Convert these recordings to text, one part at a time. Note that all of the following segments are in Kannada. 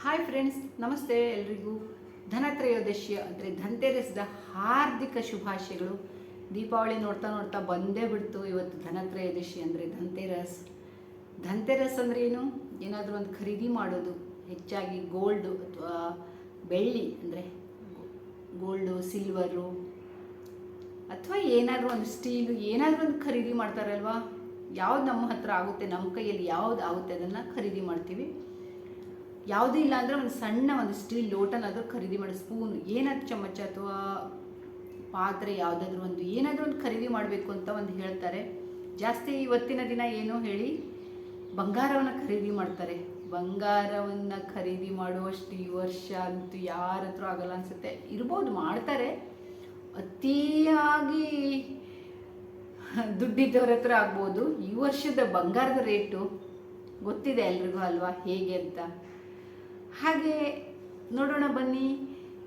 ಹಾಯ್ ಫ್ರೆಂಡ್ಸ್ ನಮಸ್ತೆ ಎಲ್ರಿಗೂ. ಧನತ್ರಯೋದಶಿ ಅಂದರೆ ಧನ್ತೆರಸದ ಹಾರ್ದಿಕ ಶುಭಾಶಯಗಳು. ದೀಪಾವಳಿ ನೋಡ್ತಾ ನೋಡ್ತಾ ಬಂದೇ ಬಿಡ್ತು ಇವತ್ತು ಧನತ್ರಯೋದಶಿ ಅಂದರೆ ಧನ್ತೆರಸ್. ಧನ್ತೆರಸ್ ಅಂದರೆ ಏನು? ಏನಾದರೂ ಒಂದು ಖರೀದಿ ಮಾಡೋದು, ಹೆಚ್ಚಾಗಿ ಗೋಲ್ಡು ಅಥವಾ ಬೆಳ್ಳಿ ಅಂದರೆ ಗೋಲ್ಡು ಸಿಲ್ವರು ಅಥವಾ ಏನಾದರೂ ಒಂದು ಸ್ಟೀಲು ಏನಾದರೂ ಒಂದು ಖರೀದಿ ಮಾಡ್ತಾರಲ್ವಾ? ಯಾವ್ದು ನಮ್ಮ ಹತ್ರ ಆಗುತ್ತೆ, ನಮ್ಮ ಕೈಯಲ್ಲಿ ಯಾವ್ದು ಆಗುತ್ತೆ ಅದನ್ನು ಖರೀದಿ ಮಾಡ್ತೀವಿ. ಯಾವುದೂ ಇಲ್ಲ ಅಂದರೆ ಒಂದು ಸಣ್ಣ ಒಂದು ಸ್ಟೀಲ್ ಲೋಟನಾದರೂ ಖರೀದಿ ಮಾಡಿ, ಸ್ಪೂನ್, ಏನಾದ್ರು ಚಮಚ ಅಥವಾ ಪಾತ್ರೆ ಯಾವುದಾದ್ರೂ ಒಂದು, ಏನಾದರೂ ಒಂದು ಖರೀದಿ ಮಾಡಬೇಕು ಅಂತ ಒಂದು ಹೇಳ್ತಾರೆ. ಜಾಸ್ತಿ ಇವತ್ತಿನ ದಿನ ಏನು ಹೇಳಿ, ಬಂಗಾರವನ್ನು ಖರೀದಿ ಮಾಡ್ತಾರೆ. ಬಂಗಾರವನ್ನು ಖರೀದಿ ಮಾಡುವಷ್ಟು ಈ ವರ್ಷ ಅಂತೂ ಯಾರ ಹತ್ರ ಆಗಲ್ಲ ಅನಿಸುತ್ತೆ. ಇರ್ಬೋದು, ಮಾಡ್ತಾರೆ. ಅತಿಯಾಗಿ ದುಡ್ಡಿದ್ದವ್ರ ಹತ್ರ ಆಗ್ಬೋದು. ಈ ವರ್ಷದ ಬಂಗಾರದ ರೇಟು ಗೊತ್ತಿದೆ ಎಲ್ರಿಗೂ ಅಲ್ವಾ? ಹೇಗೆ ಅಂತ? ಹಾಗೆ ನೋಡೋಣ ಬನ್ನಿ.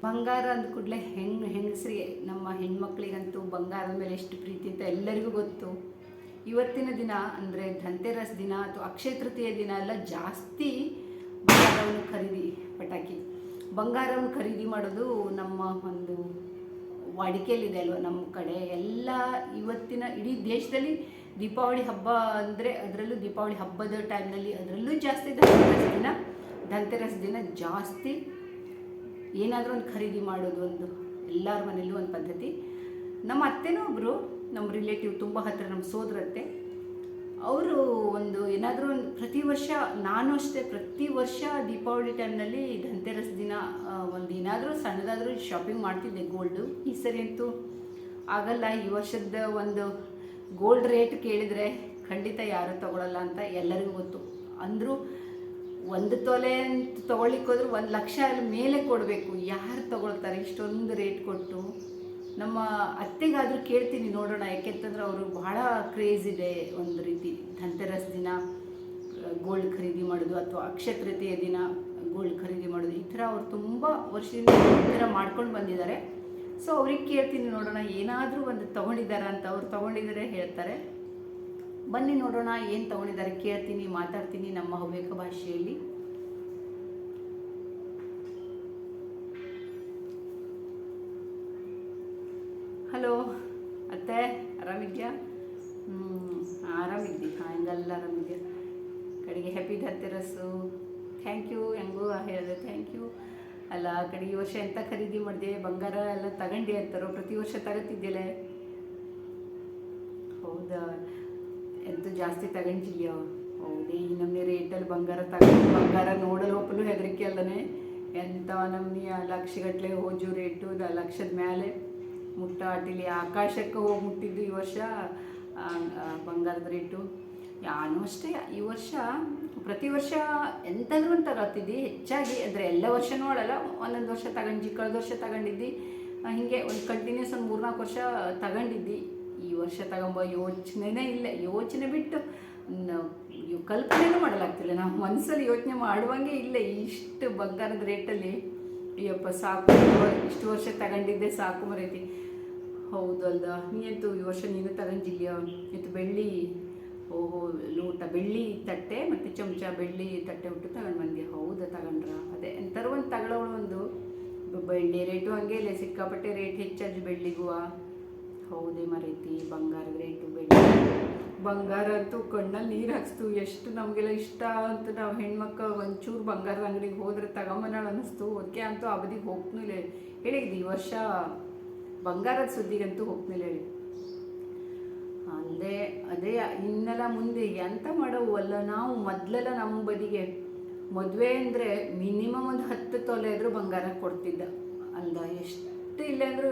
ಬಂಗಾರ ಅಂದ ಕೂಡಲೇ ಹೆಣ್ಣು ಹೆಂಗಸರಿಗೆ, ನಮ್ಮ ಹೆಣ್ಮಕ್ಳಿಗಂತೂ ಬಂಗಾರದ ಮೇಲೆ ಎಷ್ಟು ಪ್ರೀತಿ ಅಂತ ಎಲ್ಲರಿಗೂ ಗೊತ್ತು. ಇವತ್ತಿನ ದಿನ ಅಂದರೆ ಧನ್ತೆರಸ್ ದಿನ ಅಥವಾ ಅಕ್ಷಯ ತೃತೀಯ ದಿನ ಎಲ್ಲ ಜಾಸ್ತಿ ಬಂಗಾರವನ್ನು ಖರೀದಿ, ಪಟಾಕಿ. ಬಂಗಾರವನ್ನು ಖರೀದಿ ಮಾಡೋದು ನಮ್ಮ ಒಂದು ವಾಡಿಕೆಯಲ್ಲಿದೆ ಅಲ್ವ, ನಮ್ಮ ಕಡೆ. ಎಲ್ಲ ಇವತ್ತಿನ ಇಡೀ ದೇಶದಲ್ಲಿ ದೀಪಾವಳಿ ಹಬ್ಬ ಅಂದರೆ ಅದರಲ್ಲೂ ದೀಪಾವಳಿ ಹಬ್ಬದ ಟೈಮ್ನಲ್ಲಿ ಅದರಲ್ಲೂ ಜಾಸ್ತಿ ಧನ್ತೆರಸ್ ದಿನ. ಧನ್ತೆರಸ್ ದಿನ ಜಾಸ್ತಿ ಏನಾದರೂ ಒಂದು ಖರೀದಿ ಮಾಡೋದು ಒಂದು ಎಲ್ಲರ ಮನೇಲೂ ಒಂದು ಪದ್ಧತಿ. ನಮ್ಮ ಅತ್ತೆನೂ ಒಬ್ಬರು ನಮ್ಮ ರಿಲೇಟಿವ್ ತುಂಬ ಹತ್ತಿರ ನಮ್ಮ ಸೋದರತ್ತೆ. ಅವರು ಒಂದು ಏನಾದರೂ ಒಂದು ಪ್ರತಿ ವರ್ಷ, ನಾನು ಅಷ್ಟೇ ಪ್ರತಿ ವರ್ಷ ದೀಪಾವಳಿ ಟೈಮ್ನಲ್ಲಿ ಧನ್ತೆರಸ್ ದಿನ ಒಂದು ಏನಾದರೂ ಸಣ್ಣದಾದರೂ ಶಾಪಿಂಗ್ ಮಾಡ್ತಿದ್ದೆ ಗೋಲ್ಡು ಈ ಸರಿ ಅಂತೂ ಆಗಲ್ಲ, ಈ ವರ್ಷದ ಒಂದು ಗೋಲ್ಡ್ ರೇಟ್ ಕೇಳಿದರೆ ಖಂಡಿತ ಯಾರೂ ತಗೊಳ್ಳಲ್ಲ ಅಂತ ಎಲ್ಲರಿಗೂ ಗೊತ್ತು. ಅಂದರೂ ಒಂದು ತೊಲೆ ಅಂತ ತೊಗೊಳ್ಲಿಕ್ಕೆ ಹೋದ್ರೆ ಒಂದು ಲಕ್ಷ ಅಲ್ಲಿ ಮೇಲೆ ಕೊಡಬೇಕು. ಯಾರು ತಗೊಳ್ತಾರೆ? ಇಷ್ಟೊಂದು ರೇಟ್ ಕೊಟ್ಟು. ನಮ್ಮ ಅತ್ತೆಗಾದರೂ ಕೇಳ್ತೀನಿ ನೋಡೋಣ, ಯಾಕೆಂತಂದ್ರೆ ಅವರು ಬಹಳ ಕ್ರೇಜ್ ಇದೆ ಒಂದು ರೀತಿ. ಧನ್ತೆರಸ್ ದಿನ, ಗೋಲ್ಡ್ ಖರೀದಿ ಮಾಡೋದು ಅಥವಾ ಅಕ್ಷತೃತೀಯ ದಿನ, ಗೋಲ್ಡ್ ಖರೀದಿ ಮಾಡೋದು. ಈ ಥರ ಅವ್ರು ತುಂಬ ವರ್ಷದಿಂದ ಈ ಥರ ಮಾಡ್ಕೊಂಡು ಬಂದಿದ್ದಾರೆ. ಸೊ ಅವ್ರಿಗೆ ಕೇಳ್ತೀನಿ ನೋಡೋಣ, ಏನಾದರೂ ಒಂದು ತೊಗೊಂಡಿದ್ದಾರಾ ಅಂತ. ಅವ್ರು ತೊಗೊಂಡಿದ್ದಾರೆ ಹೇಳ್ತಾರೆ. ಬನ್ನಿ ನೋಡೋಣ, ಏನು ತಗೊಂಡಿದ್ದಾರೆ? ಕೇಳ್ತೀನಿ, ಮಾತಾಡ್ತೀನಿ ನಮ್ಮ ಹವ್ಯಕ ಭಾಷೆಯಲ್ಲಿ. ಹಲೋ, ಅತ್ತೆ, ಆರಾಮಿದ್ಯಾ? ಆರಾಮಿದ್ದಿ ಹಾಂ ಹೆಂಗಲ್ಲ ಆರಾಮಿದ್ಯಾ? ಕಡೆಗೆ ಹ್ಯಾಪಿ ಧರ್ತಿರಸು ಥ್ಯಾಂಕ್ ಯು ಹೆಂಗೂ ಹೇಳಿದೆ ಥ್ಯಾಂಕ್ ಯು ಅಲ್ಲ ಕಡೆ ಈ ವರ್ಷ ಎಂತ ಖರೀದಿ ಮಾಡಿದೆ? ಬಂಗಾರ ಎಲ್ಲ ತಗೊಂಡಿ ಅಂತಾರೋ, ಪ್ರತಿ ವರ್ಷ ತಗೋತಿದ್ದಿಲ್ಲ ಹೌದಾ? ಎಂತ ಜಾಸ್ತಿ ತಗೊಂಡಿಲ್ಲ ಹೌದೇ ಈ ನಮ್ಮನೆ ರೇಟಲ್ಲಿ ಬಂಗಾರ ತಗೊಂಡು ಬಂಗಾರ ನೋಡಲು ಒಪ್ಪಲು ಹೆದರಿಕೆ ಅಲ್ಲನೆ ಎಂಥ ಲಕ್ಷ ಲಕ್ಷಗಟ್ಟಲೆ ಹೋಜು ರೇಟು ಲಕ್ಷದ ಮೇಲೆ ಮುಟ್ಟಾಟಿಲಿ ಆಕಾಶಕ್ಕೆ ಹೋಗಿ ಮುಟ್ಟಿದ್ದು ಈ ವರ್ಷ ಬಂಗಾರದ ರೇಟು. ನಾನು ಅಷ್ಟೇ, ಈ ವರ್ಷ ಪ್ರತಿ ವರ್ಷ ಎಂತಾದ್ರೂ ಒಂದು ಹೆಚ್ಚಾಗಿ ಅಂದರೆ ಎಲ್ಲ ವರ್ಷ ನೋಡಲ್ಲ ಒಂದೊಂದು ವರ್ಷ ತಗೊಂಡು ಕಳೆದ ವರ್ಷ ತಗೊಂಡಿದ್ದಿ. ಹಿಂಗೆ ಒಂದು ಕಂಟಿನ್ಯೂಸ್ ಒಂದು ಮೂರ್ನಾಲ್ಕು ವರ್ಷ ತಗೊಂಡಿದ್ದಿ. ಈ ವರ್ಷ ತಗೊಂಬ ಯೋಚನೆನೇ ಇಲ್ಲ. ಯೋಚನೆ ಬಿಟ್ಟು ಕಲ್ಪನೆನೂ ಮಾಡಲಾಗ್ತಿಲ್ಲ. ನಾವು ಮನಸ್ಸಲ್ಲಿ ಯೋಚನೆ ಮಾಡುವಂಗೆ ಇಲ್ಲ. ಇಷ್ಟು ಬಂಗಾರದ ರೇಟಲ್ಲಿ, ಅಯ್ಯಪ್ಪ, ಸಾಕು. ಇಷ್ಟು ವರ್ಷ ತಗೊಂಡಿದ್ದೆ ಸಾಕು ಮರೈತಿ. ಹೌದು ಅಲ್ದ. ಈ ವರ್ಷ ನೀನು ತಗೊಂಡಿಲ್ಯಾ ಇದು ಬೆಳ್ಳಿ, ಓಹೋ, ಲೋಟ ಬೆಳ್ಳಿ ತಟ್ಟೆ ಮತ್ತು ಚಮಚ ಬೆಳ್ಳಿ ತಟ್ಟೆ ಉಟ್ಟು ತಗೊಂಡು ಬಂದೆ ಹೌದಾ ತಗೊಂಡ್ರ? ಅದೇ ಎಂಥರ ಒಂದು. ತಗೊಳ್ಳೋಳು ಒಂದು ಬೆಳ್ಳಿ ರೇಟು ಹಂಗೆ ಇಲ್ಲ. ಸಿಕ್ಕಾಪಟ್ಟೆ ರೇಟ್ ಹೆಚ್ಚಾಗಿ ಬೆಳ್ಳಿಗೂ ಹೌದೇ ಮರೈತಿ ಬಂಗಾರದ ರೇಟು ಬೇಡ ಬಂಗಾರ ಅಂತೂ ಕಣ್ಣಲ್ಲಿ ನೀರು ಹಾಕ್ಸ್ತು. ಎಷ್ಟು ನಮಗೆಲ್ಲ ಇಷ್ಟ ಅಂತ ನಾವು ಹೆಣ್ಮಕ್ಳು ಒಂಚೂರು ಬಂಗಾರದ ಅಂಗಡಿಗೆ ಹೋದ್ರೆ ತಗೊಂಬನಾಳ ಅನ್ನಿಸ್ತು. ಓಕೆ ಅಂತೂ ಅವಧಿಗೆ ಹೋಗ್ನಿಲ್ಲ ಹೇಳಿದ್ದು ಈ ವರ್ಷ ಬಂಗಾರದ ಸುದ್ದಿಗಂತೂ ಹೋಗ್ನಿಲ್ಲ ಹೇಳಿ. ಅಂದೇ, ಅದೇ ಇನ್ನೆಲ್ಲ ಮುಂದೆ ಎಂತ ಮಾಡವು ಅಲ್ಲ ನಾವು ಮೊದಲೆಲ್ಲ ನಮ್ಮ ಬದಿಗೆ. ಮದುವೆ ಅಂದರೆ ಮಿನಿಮಮ್ ಒಂದು ಹತ್ತು ತೊಲೆ ಆದರೂ ಬಂಗಾರ ಕೊಡ್ತಿದ್ದ. ಅಲ್ಲ ಎಷ್ಟು ಇಲ್ಲ ಅಂದರೂ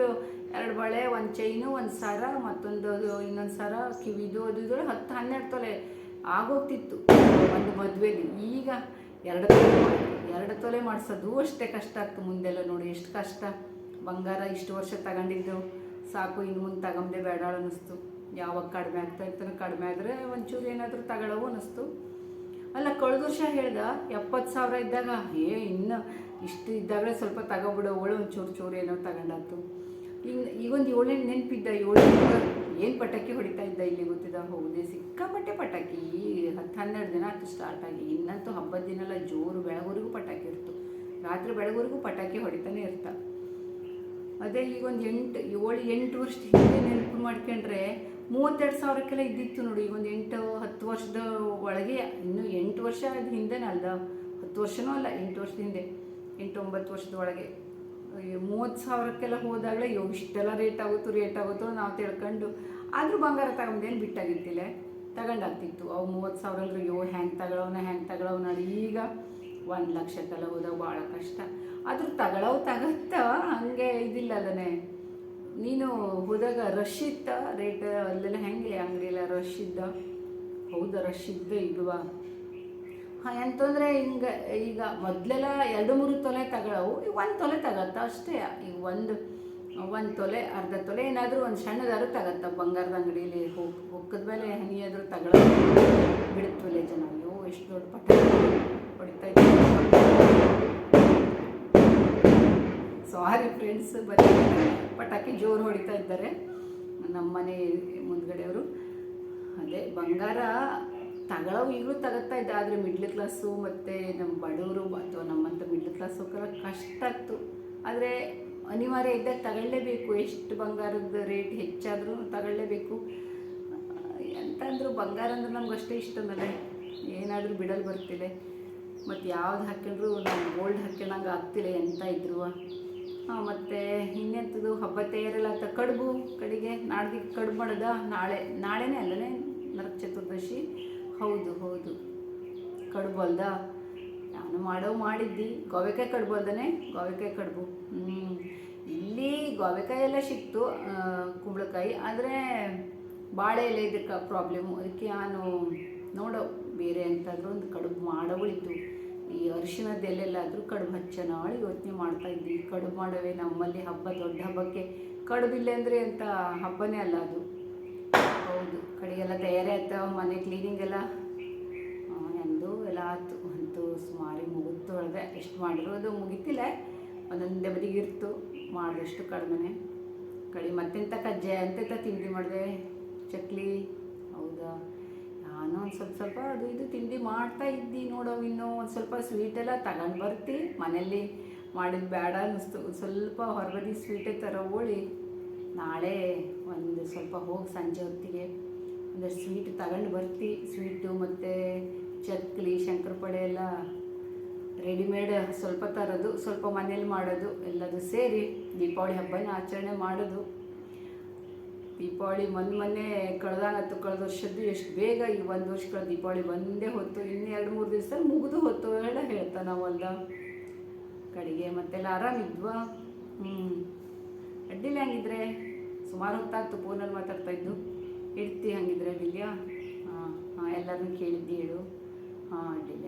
ಎರಡು ಬಳೆ, ಒಂದು ಚೈನು ಒಂದು ಸರ, ಮತ್ತೊಂದು ಅದು ಇನ್ನೊಂದು ಸರ ಕಿವಿದು ಅದು, ಇದು ಹತ್ತು, ಹನ್ನೆರಡು ತೊಲೆ ಆಗೋಗ್ತಿತ್ತು ಒಂದು ಮದುವೆಲಿ. ಈಗ ಎರಡು ತೊಲೆ ಎರಡು ತೊಲೆ ಮಾಡಿಸೋದು ಅಷ್ಟೇ ಕಷ್ಟ ಆಗ್ತು ಮುಂದೆಲ್ಲ ನೋಡಿ. ಎಷ್ಟು ಕಷ್ಟ. ಬಂಗಾರ ಇಷ್ಟು ವರ್ಷ ತಗೊಂಡಿದ್ದು. ಸಾಕು, ಇನ್ನು ಮುಂದೆ ತಗೊಂಬೇ ಬೇಡ ಅನ್ನಿಸ್ತು. ಯಾವಾಗ ಕಡಿಮೆ ಆಗ್ತಾ ಇರ್ತಾನೆ ಕಡಿಮೆ ಆದರೆ ಒಂಚೂರು ಏನಾದರೂ ತಗೊಳ್ಳವು ಅನ್ನಿಸ್ತು. ಅಲ್ಲ, ಕಳೆದ ವರ್ಷ ಹೇಳ್ದ, ಎಪ್ಪತ್ತು ಸಾವಿರ ಇದ್ದಾಗ, ಏ, ಇನ್ನು ಇಷ್ಟು ಇದ್ದಾಗಲೇ ಸ್ವಲ್ಪ ತಗೊಬಿಡು ಅವಳು ಒಂದು ಚೂರು ಚೂರು ಏನೋ ತಗೊಂಡಾತು. ಇನ್ನು ಈಗೊಂದು ಏಳೆಂಟು ನೆನಪಿದ್ದ ಏಳು ಏನು ಪಟಾಕಿ ಹೊಡಿತಾ ಇದ್ದ ಇಲ್ಲಿ ಗೊತ್ತಿದ್ದ? ಹೌದೇ, ಸಿಕ್ಕಾಪಟ್ಟೆ ಪಟಾಕಿ. ಹತ್ತು ಹನ್ನೆರಡು ದಿನ ಆಯ್ತು ಸ್ಟಾರ್ಟ್ ಆಗಿ. ಇನ್ನಂತೂ ಹಬ್ಬದ ದಿನ ಎಲ್ಲ ಜೋರು ಬೆಳಗೋರಿಗೂ ಪಟಾಕಿ ಇರ್ತು. ರಾತ್ರಿ ಬೆಳಗುವರೆಗೂ ಪಟಾಕಿ ಹೊಡಿತಾನೆ ಇರ್ತ. ಅದೇ ಈಗೊಂದು ಎಂಟು, ಏಳು, ಎಂಟು ವರ್ಷ ಹಿಂದೆ ನೆನಪು ಮಾಡ್ಕೊಂಡ್ರೆ ಮೂವತ್ತೆರಡು ಸಾವಿರಕ್ಕೆಲ್ಲ ಇದ್ದಿತ್ತು ನೋಡಿ, ಈಗ ಒಂದು ಎಂಟು, ಹತ್ತು ವರ್ಷದ ಒಳಗೆ, ಇನ್ನು ಎಂಟು ವರ್ಷ ಹಿಂದೆನೇ ಅಲ್ಲ ಹತ್ತು ವರ್ಷನೂ ಅಲ್ಲ, ಎಂಟು ವರ್ಷದ ಹಿಂದೆ, ಎಂಟು ಒಂಬತ್ತು ವರ್ಷದ ಒಳಗೆ. ಮೂವತ್ತು ಸಾವಿರಕ್ಕೆಲ್ಲ ಹೋದಾಗಲೇ ಯೋಗ ಇಷ್ಟೆಲ್ಲ ರೇಟ್ ಆಗುತ್ತೋ ರೇಟ್ ಆಗುತ್ತೋ ನಾವು ತಿಳ್ಕೊಂಡು, ಆದರೂ ಬಂಗಾರ ತಗೊಂಡೇನು ಬಿಟ್ಟಾಗಿರ್ತಿಲ್ಲ ತಗೊಂಡಾಗ್ತಿತ್ತು. ಅವು ಮೂವತ್ತು ಸಾವಿರ ಅಂದ್ರೆ ಯೋ ಹ್ಯಾಂಗೆ ತಗೊಳವನ ಹ್ಯಾಂಗೆ ತಗೊಳವನ ಈಗ ಒಂದು ಲಕ್ಷಕ್ಕೆಲ್ಲ ಹೋದಾಗ ಭಾಳ ಕಷ್ಟ. ಆದರೂ ತಗೊಳವು ತಗತ್ತ? ಹಂಗೆ ಇದಿಲ್ಲಲ್ಲನೆ ನೀನು ಹೋದಾಗ ರಶ್ ಇತ್ತ? ರೇಟ್ ಅಲ್ಲೆಲ್ಲ ಹೆಂಗೆ ಅಂಗಡಿಯೆಲ್ಲ ರಶ್ ಇದ್ದ? ಹೌದಾ ರಶ್ ಇದ್ದೇ ಇಲ್ವಾ? ಹಾಂ ಎಂತಂದರೆ ಹಿಂಗೆ, ಈಗ ಮೊದಲೆಲ್ಲ ಎರಡು ಮೂರು ತೊಲೆ ತಗೊಳವು. ಈಗ ಒಂದು ತೊಲೆ ತಗತ್ತ ಅಷ್ಟೇ. ಈಗ ಒಂದು ಒಂದು ತೊಲೆ, ಅರ್ಧ ತೊಲೆ, ಏನಾದರೂ ಒಂದು ಸಣ್ಣದಾದ್ರು ತಗತ್ತ. ಬಂಗಾರದ ಅಂಗಡಿಯಲ್ಲಿ ಹೋಗಿ ಹೊಕ್ಕದ ಮೇಲೆ ಹನಿಯಾದರೂ ತಗೊಳ ಬಿಡುತ್ತಲೆ ಜನ. ಅಯ್ಯೋ, ಎಷ್ಟು ದೊಡ್ಡ ಪಟ್ಟ ಹೊಡಿತಾ ಸಾರಿ ಫ್ರೆಂಡ್ಸ್ ಬರೀ ಪಟಾಕಿ ಜೋರು ಹೊಡಿತಾ ಇದ್ದಾರೆ. ನಮ್ಮ ಮನೆ ಮುಂದ್ಗಡೆಯವರು ಅದೇ, ಬಂಗಾರ ತಗೊಳ್ಳೋವು ಈಗಲೂ ತಗೋತಾ ಇದ್ದೆ ಆದರೆ ಮಿಡ್ಲ್ ಕ್ಲಾಸು ಮತ್ತು ನಮ್ಮ ಬಡವರು ಅಥವಾ ನಮ್ಮಂಥ ಮಿಡ್ಲ್ ಕ್ಲಾಸೋಕೆಲ್ಲ ಕಷ್ಟ ಆಗ್ತು ಆದರೆ ಅನಿವಾರ್ಯ ಇದ್ದಾಗ ತಗೊಳ್ಳೇಬೇಕು. ಎಷ್ಟು ಬಂಗಾರದ ರೇಟ್ ಹೆಚ್ಚಾದರೂ ತಗೊಳ್ಳೇಬೇಕು. ಎಂತಂದ್ರು ಬಂಗಾರ ಅಂದ್ರೆ ನಮ್ಗೆ ಅಷ್ಟೇ ಇಷ್ಟನಲ್ಲ ಏನಾದರೂ ಬಿಡಲು ಬರ್ತಿದೆ. ಮತ್ತು ಯಾವ್ದು ಹಾಕೊಂಡ್ರು ನಾವು ಗೋಲ್ಡ್ ಹಾಕ್ಯಣಂಗೆ ಆಗ್ತಿಲ್ಲ ಎಂತ ಇದ್ರು. ಮತ್ತು ಇನ್ನೆಂಥದ್ದು ಹಬ್ಬ ತಯಾರೆಲ್ಲ ಕಡುಬು ಕಡೆಗೆ ನಾಡ್ದು ಕಡುಬು ಮಾಡೋದ ನಾಳೆ, ನಾಳೆನೇ ಅಲ್ಲನೇ ನರಕ ಚತುರ್ದಶಿ? ಹೌದು ಹೌದು. ಕಡುಬು ಅಲ್ದ? ನಾನು ಮಾಡೋ ಮಾಡಿದ್ದಿ. ಗೋವೆಕಾಯಿ ಕಡುಬು ಅಲ್ದೇ ಗೋವೆಕಾಯಿ ಕಡುಬು. ಇಲ್ಲಿ ಗೋವೆಕಾಯಿ ಎಲ್ಲ ಸಿಕ್ತು ಕುಂಬಳಕಾಯಿ. ಆದರೆ ಬಾಳೆ ಎಲೆ ಇದಕ್ಕೆ ಪ್ರಾಬ್ಲಮ್ಮು ಅದಕ್ಕೆ ನಾನು ನೋಡೋ ಬೇರೆ ಎಂತಾದರೂ ಒಂದು ಕಡುಬು ಮಾಡೋಳಿತ್ತು ಎಲೆಲ್ಲಾದರೂ ಕಡುಬು ಹಚ್ಚೋಣ ಯೋಚನೆ ಮಾಡ್ತಾ ಇದ್ವಿ ಕಡುಬು ಮಾಡವೆ ನಮ್ಮಲ್ಲಿ ಹಬ್ಬ, ದೊಡ್ಡ ಹಬ್ಬಕ್ಕೆ ಕಡುಬಿಲ್ಲ ಅಂದರೆ ಅಂತ ಹಬ್ಬನೇ ಅಲ್ಲ ಅದು. ಹೌದು, ಕಡೆಗೆಲ್ಲ ತಯಾರಿ ಆಯ್ತು ಮನೆ ಕ್ಲೀನಿಂಗ್ ಎಲ್ಲ. ಎಂದು ಎಲ್ಲ ಆಯ್ತು, ಅಂತೂ ಸುಮಾರು ಮುಗಿತು ಅಲ್ಲದೆ ಎಷ್ಟು ಮಾಡಿರೋದು ಮುಗಿತಿಲ್ಲ, ಒಂದೊಂದೇ ಬದಿಗೆ ಇರ್ತು, ಮಾಡಿದಷ್ಟು ಕಡಿಮೆನೆ. ಕಡಿ ಮತ್ತೆಂತ ಕಜ್ಜಾಯ ಅಂತೆಂತ ತಿಂಡಿ ಮಾಡಿದೆ? ಚಕ್ಲಿ, ಹೌದಾ? ನಾನು ಒಂದು ಸ್ವಲ್ಪ ಸ್ವಲ್ಪ ಅದು ಇದು ತಿಂಡಿ ಮಾಡ್ತಾ ಇದ್ದಿ ನೋಡೋ ಇನ್ನೂ ಒಂದು ಸ್ವಲ್ಪ ಸ್ವೀಟೆಲ್ಲ ತಗೊಂಡು ಬರ್ತಿ. ಮನೇಲಿ ಮಾಡಿದ ಬೇಡ ಅನ್ನಿಸ್ತು. ಸ್ವಲ್ಪ ಹೊರಗದಿ ಸ್ವೀಟೇ ಥರ ಹೋಳಿ. ನಾಳೆ ಒಂದು ಸ್ವಲ್ಪ ಹೋಗಿ ಸಂಜೆ ಹೊತ್ತಿಗೆ ಒಂದು ಸ್ವೀಟ್ ತಗೊಂಡು ಬರ್ತಿ. ಸ್ವೀಟು ಮತ್ತು ಚಕ್ಲಿ, ಶಂಕರಪಡೆ ಎಲ್ಲ ರೆಡಿಮೇಡ್ ಸ್ವಲ್ಪ ತರೋದು, ಸ್ವಲ್ಪ ಮನೇಲಿ ಮಾಡೋದು, ಎಲ್ಲದು ಸೇರಿ ದೀಪಾವಳಿ ಹಬ್ಬನ ಆಚರಣೆ ಮಾಡೋದು. ದೀಪಾವಳಿ ಮೊನ್ನೆ ಮೊನ್ನೆ ಕಳೆದಾಗತ್ತು ಕಳೆದ ವರ್ಷದ್ದು ಎಷ್ಟು ಬೇಗ ಈ ಒಂದು ವರ್ಷಗಳ ದೀಪಾವಳಿ ಒಂದೇ ಹೊತ್ತು, ಇನ್ನು ಎರಡು ಮೂರು ದಿವಸ ಮುಗಿದು ಹೊತ್ತು ಎಲ್ಲ ಹೇಳ್ತಾ ನಾವಲ್ಲ ಕಡೆಗೆ ಮತ್ತೆಲ್ಲ ಆರಾಮಿದ್ವಾ? ಹ್ಞೂ ಅಡ್ಡಿಲ್ಲ ಹಂಗಿದ್ರೆ. ಸುಮಾರು ಹೊತ್ತಾಗ್ತು ಫೋನಲ್ಲಿ ಮಾತಾಡ್ತಾ ಇದ್ದು. ಇಡ್ತಿ ಹಂಗಿದ್ರೆ ಅಡ್ಡಿಲ್ಯಾ ಹಾಂ ಹಾಂ ಎಲ್ಲರನ್ನೂ ಕೇಳಿದ್ದು ಹೇಳು. ಹಾಂ, ಅಡ್ಡಿಲ್ಲ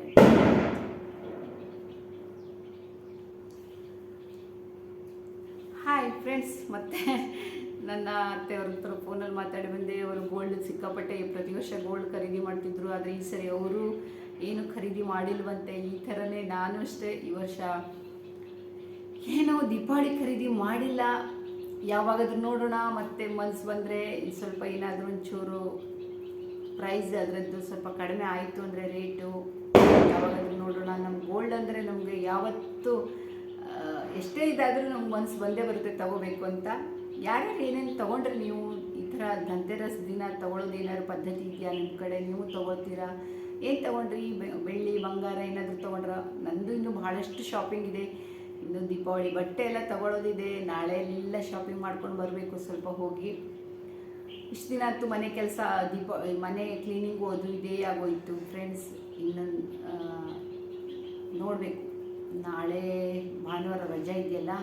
ಹಾಯ್ ಫ್ರೆಂಡ್ಸ್ ಮತ್ತೆ ನನ್ನ ಅತ್ತೆಯವ್ರ ಹತ್ರ ಫೋನಲ್ಲಿ ಮಾತಾಡಿ ಬಂದೆ. ಅವರು ಗೋಲ್ಡ್ ಸಿಕ್ಕಾಪಟ್ಟೆ ಪ್ರತಿ ವರ್ಷ ಗೋಲ್ಡ್ ಖರೀದಿ ಮಾಡ್ತಿದ್ರು. ಆದರೆ ಈ ಸರಿ ಅವರು ಏನು ಖರೀದಿ ಮಾಡಿಲ್ವಂತೆ. ಈ ಥರನೇ ನಾನು ಅಷ್ಟೇ ಈ ವರ್ಷ ಏನೋ ದೀಪಾವಳಿ ಖರೀದಿ ಮಾಡಿಲ್ಲ. ಯಾವಾಗಾದ್ರೂ ನೋಡೋಣ. ಮತ್ತೆ ಮನ್ಸು ಬಂದರೆ ಸ್ವಲ್ಪ ಏನಾದರೂ ಒಂಚೂರು ಪ್ರೈಸ್ ಅದರದ್ದು ಸ್ವಲ್ಪ ಕಡಿಮೆ ಆಯಿತು ಅಂದರೆ ರೇಟು ಯಾವಾಗಾದ್ರೂ ನೋಡೋಣ. ನಮ್ಮ ಗೋಲ್ಡ್ ಅಂದರೆ ನಮಗೆ ಯಾವತ್ತೂ ಎಷ್ಟೇ ಇದಾದರೂ ನಮ್ಗೆ ಮನ್ಸು ಬಂದೇ ಬರುತ್ತೆ ತಗೋಬೇಕು ಅಂತ. ಯಾರ್ಯಾರು ಏನೇನು ತೊಗೊಂಡ್ರೆ ನೀವು? ಈ ಥರ ದಿನ ತೊಗೊಳೋದು ಏನಾದ್ರು ಪದ್ಧತಿ ಇದೆಯಾ ನಿಮ್ಮ ಕಡೆ? ನೀವು ತೊಗೊಳ್ತೀರಾ? ಏನು ತೊಗೊಂಡ್ರಿ? ಬೆಳ್ಳಿ, ಬಂಗಾರ ಏನಾದರೂ ತೊಗೊಂಡ್ರ? ನಂದು ಇನ್ನೂ ಭಾಳಷ್ಟು ಶಾಪಿಂಗ್ ಇದೆ. ಇನ್ನು ದೀಪಾವಳಿ ಬಟ್ಟೆ ಎಲ್ಲ ತೊಗೊಳೋದಿದೆ. ನಾಳೆ ಎಲ್ಲ ಶಾಪಿಂಗ್ ಮಾಡ್ಕೊಂಡು ಬರಬೇಕು ಸ್ವಲ್ಪ ಹೋಗಿ. ಇಷ್ಟು ದಿನ ಆಯಿತು ಮನೆ ಕೆಲಸ, ದೀಪ, ಮನೆ ಕ್ಲೀನಿಂಗು ಅದು ಇದೇ ಆಗೋಯ್ತು ಫ್ರೆಂಡ್ಸ್ ಇನ್ನೊಂದು ನೋಡಬೇಕು. ನಾಳೆ ಭಾನುವಾರ ರಜೆ ಇದೆಯಲ್ಲ,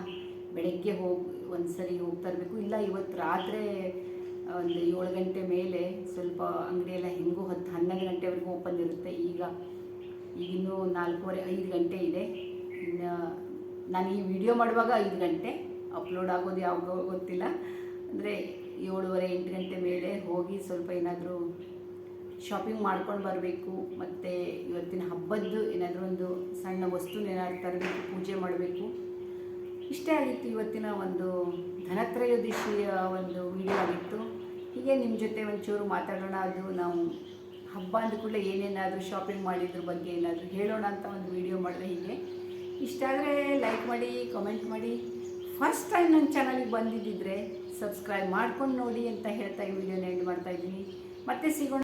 ಬೆಳಗ್ಗೆ ಹೋಗಿ ಒಂದು ಸರಿ ಹೋಗ್ತಾ ಇರಬೇಕು ಇಲ್ಲ ಇವತ್ತು ರಾತ್ರಿ ಒಂದು ಏಳು ಗಂಟೆ ಮೇಲೆ ಸ್ವಲ್ಪ ಅಂಗಡಿ ಎಲ್ಲ ಹೆಂಗೂ ಹತ್ತು ಹನ್ನೊಂದು ಗಂಟೆವರೆಗೂ ಓಪನ್ ಇರುತ್ತೆ. ಈಗ ಈಗಿನ್ನೂ ನಾಲ್ಕೂವರೆ, ಐದು ಗಂಟೆ ಇದೆ. ಇನ್ನು ನಾನು ಈ ವಿಡಿಯೋ ಮಾಡುವಾಗ ಐದು ಗಂಟೆ. ಅಪ್ಲೋಡ್ ಆಗೋದು ಯಾವಾಗ ಗೊತ್ತಿಲ್ಲ. ಅಂದರೆ ಏಳುವರೆ, ಎಂಟು ಗಂಟೆ ಮೇಲೆ ಹೋಗಿ ಸ್ವಲ್ಪ ಏನಾದರೂ ಶಾಪಿಂಗ್ ಮಾಡ್ಕೊಂಡು ಬರಬೇಕು. ಮತ್ತು ಇವತ್ತಿನ ಹಬ್ಬದ್ದು ಏನಾದರೂ ಒಂದು ಸಣ್ಣ ವಸ್ತುನ ಏನಾದ್ರು ತರಬೇಕು, ಪೂಜೆ ಮಾಡಬೇಕು. ಇಷ್ಟೇ ಆಗಿತ್ತು ಇವತ್ತಿನ ಒಂದು ಧನತ್ರಯೋದಶಿಯ ಒಂದು ವಿಡಿಯೋ ಆಗಿತ್ತು. ಹೀಗೆ ನಿಮ್ಮ ಜೊತೆ ಒಂಚೂರು ಮಾತಾಡೋಣ, ಅದು ನಾವು ಹಬ್ಬ ಅಂದ ಕೂಡಲೇ ಏನೇನಾದರೂ ಶಾಪಿಂಗ್ ಮಾಡಿದ್ರ ಬಗ್ಗೆ ಏನಾದರೂ ಹೇಳೋಣ ಅಂತ ಒಂದು ವಿಡಿಯೋ ಮಾಡಿದ್ರೆ ಹೀಗೆ. ಇಷ್ಟ ಆದರೆ ಲೈಕ್ ಮಾಡಿ ಕಮೆಂಟ್ ಮಾಡಿ. ಫಸ್ಟ್ ಟೈಮ್ ನನ್ನ ಚಾನಲಿಗೆ ಬಂದಿದ್ದಿದ್ರೆ ಸಬ್ಸ್ಕ್ರೈಬ್ ಮಾಡ್ಕೊಂಡು ನೋಡಿ ಅಂತ ಹೇಳ್ತಾ ಈ ವಿಡಿಯೋನ ಎಂಡ್ ಮಾಡ್ತಾ ಇದ್ದೀನಿ. ಮತ್ತೆ ಸಿಗೋಣ.